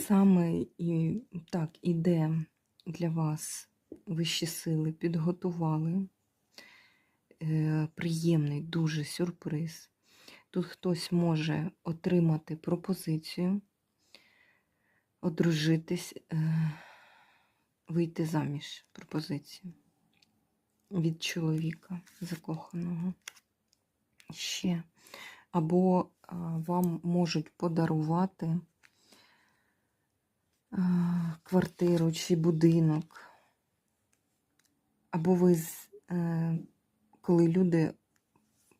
Саме і так іде для вас вищі сили, підготували е, приємний дуже сюрприз. Тут хтось може отримати пропозицію, одружитись, е, вийти заміж пропозицію від чоловіка закоханого. Ще. Або а, вам можуть подарувати квартиру чи будинок. Або ви, е, коли люди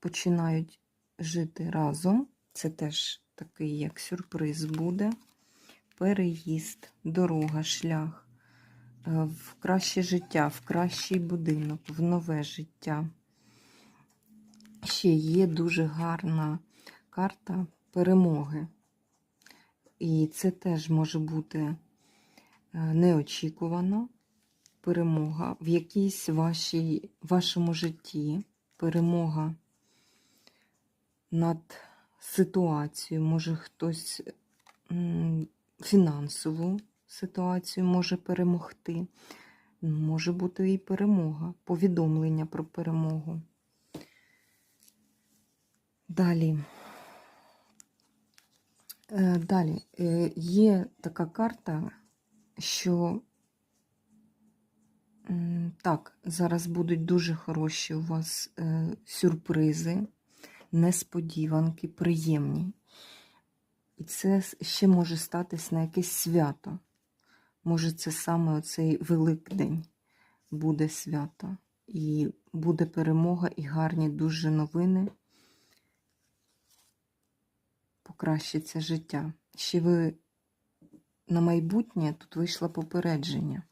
починають жити разом, це теж такий як сюрприз буде. Переїзд, дорога, шлях е, в краще життя, в кращий будинок, в нове життя. Ще є дуже гарна карта перемоги. І це теж може бути е, неочікувано перемога в якійсь вашій, вашому житті, перемога над ситуацією, може хтось фінансову ситуацію може перемогти. Може бути і перемога, повідомлення про перемогу. Далі. Е, Далі Е, є така карта, що так, зараз будуть дуже хороші у вас е, сюрпризи, несподіванки, приємні. І це ще може статись на якесь свято. Може, це саме оцей Великдень буде свято. І буде перемога і гарні дуже новини. Покращиться життя. Ще ви на майбутнє тут вийшло попередження.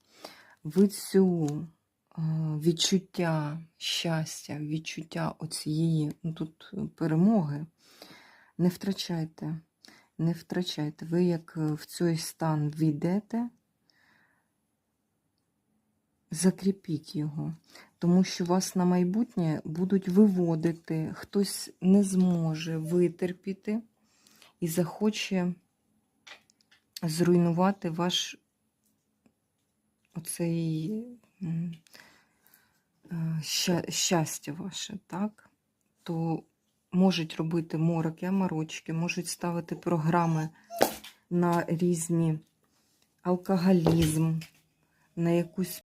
Ви цю е, відчуття щастя, відчуття оцієї ну, тут е, перемоги не втрачайте. Не втрачайте. Ви як е, в цей стан війдете, закріпіть його. Тому що вас на майбутнє будуть виводити, хтось не зможе витерпіти і захоче зруйнувати ваш оцей е, ща- щастя ваше, так? То можуть робити мороки, амарочки, можуть ставити програми на різні алкоголізм, на якусь